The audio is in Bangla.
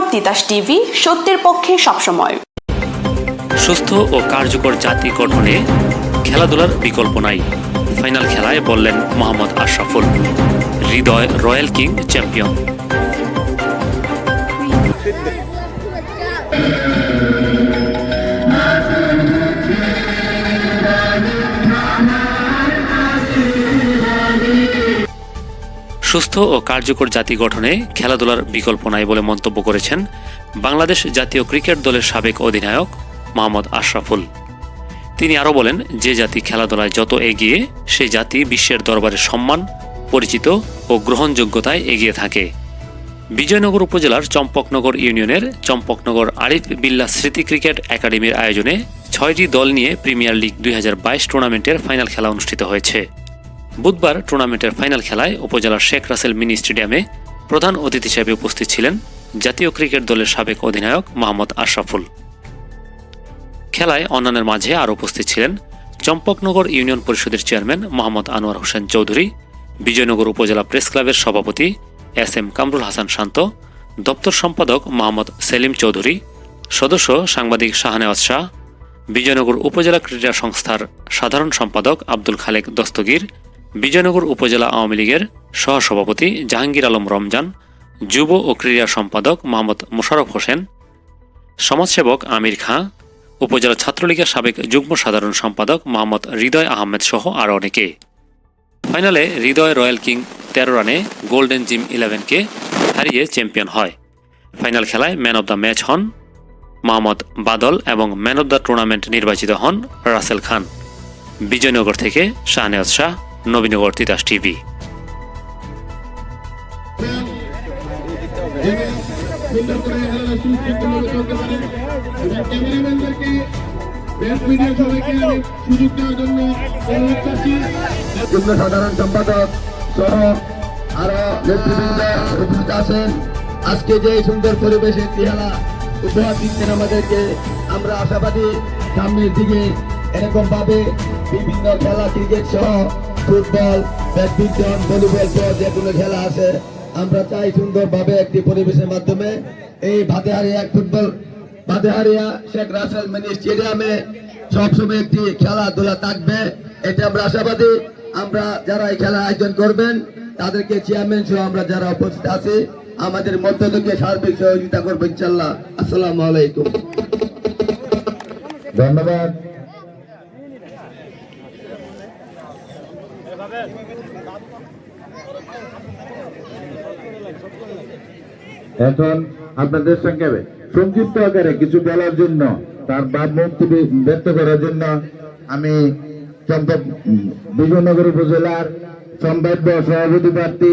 নবীনগর তিতাস টিভি সত্যের পক্ষে সবসময়। সুস্থ ও কার্যকর জাতি গঠনে খেলাধুলার বিকল্প নাই। ফাইনাল খেলায় বললেন Mohammad Ashraful. Hridoy royal king champion. সুস্থ ও কার্যকর জাতি গঠনে খেলাধুলার বিকল্প নাই বলে মন্তব্য করেছেন বাংলাদেশ জাতীয় ক্রিকেট দলের সাবেক অধিনায়ক মোহাম্মদ আশরাফুল। তিনি আরও বলেন, যে জাতি খেলাধুলায় যত এগিয়ে, সে জাতি বিশ্বের দরবারে সম্মান, পরিচিত ও গ্রহণযোগ্যতায় এগিয়ে থাকে। বিজয়নগর উপজেলার চম্পকনগর ইউনিয়নের চম্পকনগর আরিফ বিল্লা স্মৃতি ক্রিকেট একাডেমির আয়োজনে ছয়টি দল নিয়ে প্রিমিয়ার লিগ দুই হাজার বাইশ টুর্নামেন্টের ফাইনাল খেলা অনুষ্ঠিত হয়েছে। বুধবার টুর্নামেন্টের ফাইনাল খেলায় উপজেলার শেখ রাসেল মিনি স্টেডিয়ামে প্রধান অতিথি হিসেবে উপস্থিত ছিলেন জাতীয় ক্রিকেট দলের সাবেক অধিনায়ক মোহাম্মদ আশরাফুল। খেলায় অন্যান্যের মাঝে আরও উপস্থিত ছিলেন চম্পকনগর ইউনিয়ন পরিষদের চেয়ারম্যান মোহাম্মদ আনোয়ার হোসেন চৌধুরী, বিজয়নগর উপজেলা প্রেস ক্লাবের সভাপতি এস এম কামরুল হাসান শান্ত, দপ্তর সম্পাদক মোহাম্মদ সেলিম চৌধুরী, সদস্য সাংবাদিক শাহনেওয়াজ শাহ বিজয়নগর উপজেলা ক্রীড়া সংস্থার সাধারণ সম্পাদক আব্দুল খালেক দস্তগীর বিজয়নগর উপজেলা আওয়ামী লীগের সহসভাপতি জাহাঙ্গীর আলম রমজান, যুব ও ক্রীড়া সম্পাদক মোহাম্মদ মোশারফ হোসেন, সমাজসেবক আমির খাঁ, উপজেলা ছাত্রলীগের সাবেক যুগ্ম সাধারণ সম্পাদক মোহাম্মদ হৃদয় আহমেদ সহ আরও অনেকে। ফাইনালে হৃদয় রয়্যাল কিং তেরো রানে গোল্ডেন জিম ইলেভেনকে হারিয়ে চ্যাম্পিয়ন হয়। ফাইনাল খেলায় ম্যান অব দ্য ম্যাচ হন মোহাম্মদ বাদল এবং ম্যান অব দ্য টুর্নামেন্ট নির্বাচিত হন রাসেল খান। বিজয়নগর থেকে শাহনেওয়াজ শাহ নবীনগর তিতাস টিভি। সাধারণ সম্পাদক সহ আরও নেতৃবৃন্দ আছেন। আজকে যে সুন্দর পরিবেশে খেলা উপহার দিচ্ছেন আমাদেরকে, আমরা আশাবাদী সামনের দিকে এরকম ভাবে বিভিন্ন খেলা, ক্রিকেট সহ ফুটবল, ব্যাডমিন্টন, ভলিবল সহ যেগুলো খেলা আছে, আমরা চাই সুন্দরভাবে একটি পরিবেশের মাধ্যমে এই ভাতেহারিয়া ফুটবল ভাতেহারিয়া শেখ রাসেল মিনি স্টেডিয়ামে সবসময় একটি খেলাধুলা থাকবে। এটা আমরা আশাবাদী, আমরা যারা এই খেলার আয়োজন করবেন, তাদেরকে চেয়ারম্যান সহ আমরা যারা উপস্থিত আছি, আমাদের মধ্য থেকে সার্বিক সহযোগিতা করব ইনশাল্লাহ আসসালামু আলাইকুম। ধন্যবাদ। এখন আপনাদের সঙ্গে সংক্ষিপ্ত আকারে কিছু বলার জন্য, তার ভাবমূর্তি ব্যক্ত করার জন্য আমি বিজয়নগর উপজেলার সম্ভাব্য সভাপতি প্রার্থী